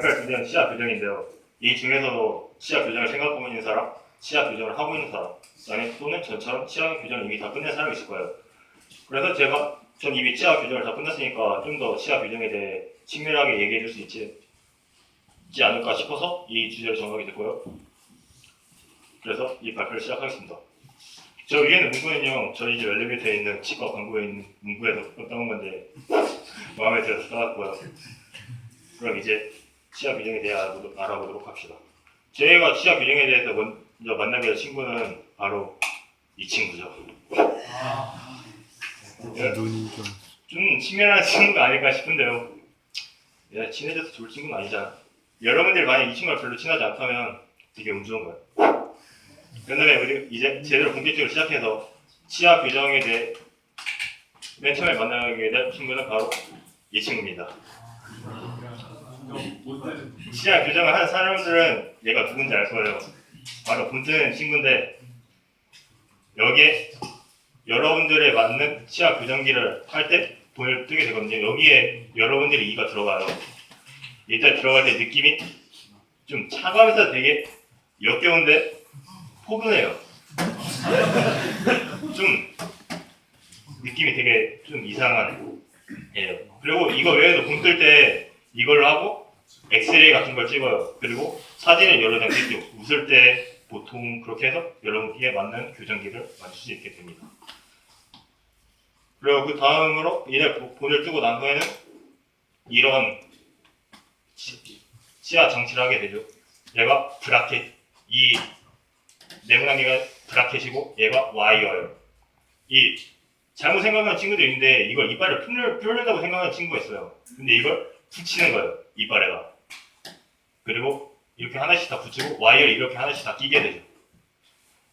발표할 주제는 치아 교정인데요. 이 중에서도 치아 교정을 생각하고 있는 사람, 치아 교정을 하고 있는 사람, 아니 또는 저처럼 치아 교정을 이미 다 끝낸 사람이 있을 거예요. 그래서 제가 전 이미 치아 교정을 다 끝냈으니까 좀 더 치아 교정에 대해 친밀하게 얘기해 줄 수 있지, 있지 않을까 싶어서 이 주제를 정하게 됐고요. 그래서 이 발표를 시작하겠습니다. 저 위에는 문구는요, 저희 집 엘리베이터에 있는 치과 광고에 있는 문구에서 따온 건데 마음에 들어서 써왔고요. 그럼 이제 치아 교정에 대해 알아보도록, 합시다. 저희가 치아 교정에 대해서 먼저 만나게 될 친구는 바로 이 친구죠. 예, 눈이 좀 좀 친밀한 친구가 아닐까 싶은데요. 야, 친해져서 좋을 친구는 아니잖아. 여러분들이 만약 이 친구가 별로 친하지 않다면 되게 운 좋은 거야. 그런데 우리 이제 제대로 본격적으로 시작해서 치아 교정에 대해 맨 처음에 만나게 될 친구는 바로 이 친구입니다. 치아 교정을 하는 사람들은 얘가 누군지 알 거예요. 바로 본뜬 친구인데 여기에 여러분들에 맞는 치아 교정기를 할 때 돈을 뜨게 되거든요. 여기에 여러분들이 이가 들어가요. 일단 들어갈 때 느낌이 좀 차가면서 되게 역겨운데 포근해요. 좀 느낌이 되게 좀 이상한 예요. 그리고 이거 외에도 돈뜰때 이걸로 하고 엑스레이 같은 걸 찍어요. 그리고 사진을 여러 장 찍죠. 웃을 때 보통 그렇게 해서 여러분께 맞는 교정기를 맞출 수 있게 됩니다. 그리고 그 다음으로 얘네 보- 본을 뜨고 난 후에는 이런 치- 치아 장치를 하게 되죠. 얘가 브라켓, 이 네모난개가 브라켓이고 얘가 와이어예요. 이 잘못 생각하는 친구도 있는데 이걸 이빨을 풀려, 풀린다고 생각하는 친구가 있어요. 근데 이걸 붙이는 거예요. 이빨에다. 그리고 이렇게 하나씩 다 붙이고 와이어를 이렇게 하나씩 다 끼게 되죠.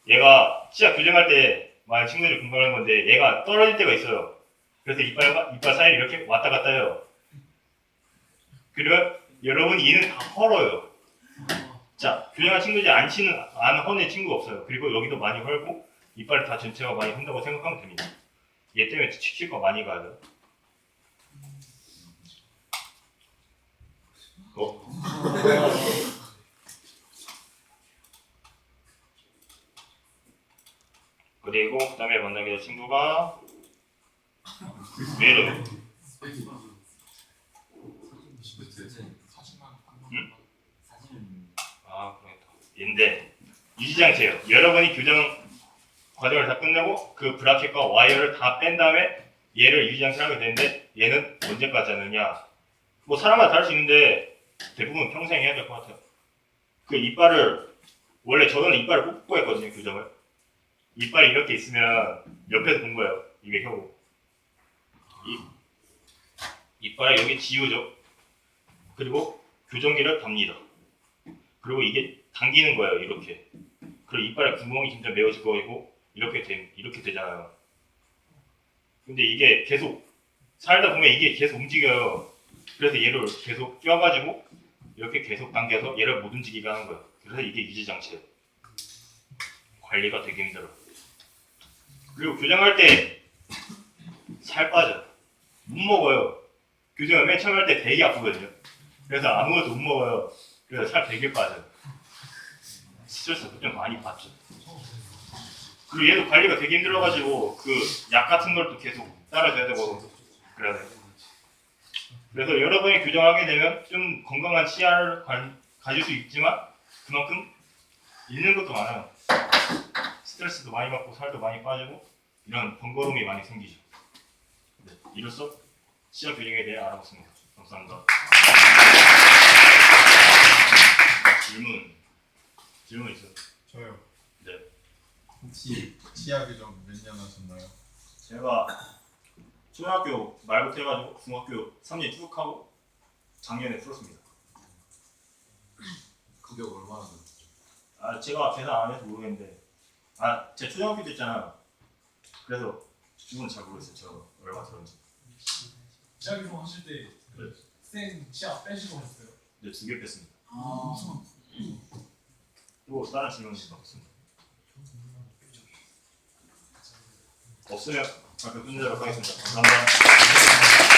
얘가 치아 교정할 때 많은 친구들이 궁금한 건데 얘가 떨어질 때가 있어요. 그래서 이빨과 이빨 사이를 이렇게 왔다 갔다 해요. 그리고 여러분 이는 다 헐어요. 자, 교정한 친구들이 안 치는 안 허는 친구가 없어요. 그리고 여기도 많이 헐고 이빨 다 전체가 많이 흔다고 생각하면 됩니다. 얘 때문에 치과가 많이 가요. 어? 그리고 그 다음에 만나게 될 친구가 메르. 아. 인데 유지장치예요. 여러분이 교정 과정을 다 끝내고 그 브라켓과 와이어를 다 뺀 다음에 얘를 유지장치를 하게 되는데 얘는 언제까지 하느냐? 뭐 사람마다 다를 수 있는데 대부분 평생 해야 될 것 같아요. 그 이빨을 원래 저는 이빨을 뽑고 했거든요 교정을. 이빨이 이렇게 있으면 옆에서 본 거예요. 이게 혀고. 이 이빨에 여기 지우죠. 그리고 교정기를 답니다. 그리고 이게 당기는 거예요 이렇게. 그리고 이빨에 구멍이 진짜 메워질 거이고 이렇게 된 이렇게 되잖아요. 근데 이게 계속 살다 보면 이게 계속 움직여요. 그래서 얘를 계속 껴가지고 이렇게 계속 당겨서 얘를 못 움직이게 하는 거예요. 그래서 이게 유지 장치예요. 관리가 되게 힘들어. 그리고 교정할 때 살 빠져. 못 먹어요. 교정을 맨 처음 할 때 되게 아프거든요. 그래서 아무것도 못 먹어요. 그래서 살 되게 빠져요. 스트레스 좀 많이 받죠. 그리고 얘도 관리가 되게 힘들어가지고 그 약 같은 걸 또 계속 따라줘야 되고 그래야 돼요. 그래서 여러분이 교정하게 되면 좀 건강한 치아를 관- 가질 수 있지만 그만큼 잃는 것도 많아요. 스트레스도 많이 받고 살도 많이 빠지고 이런 번거로움이 많이 생기죠. 네, 이로써 치아 교정에 대해 알아봤습니다. 감사합니다. 질문 질문 있어요? 저요. 네. 혹시 치아 교정 몇 년 하셨나요? 제가 초등학교 말부터 해가지고 중학교 3년 쭉 하고 작년에 풀었습니다. 급여 얼마나 들었죠? 아 제가 계산 안 해서 모르겠는데 아 제 초등학교 때 있잖아요. 그래서 그건 잘 모르겠어요. 저 얼마 들었는지. 교정 하실 때 네. 생 치아 빼시고 하셨어요? 네, 두개 뺐습니다. 아, 또 다른 질문 있습니다. 없으면 발표 끝내도록 하겠습니다. 감사합니다.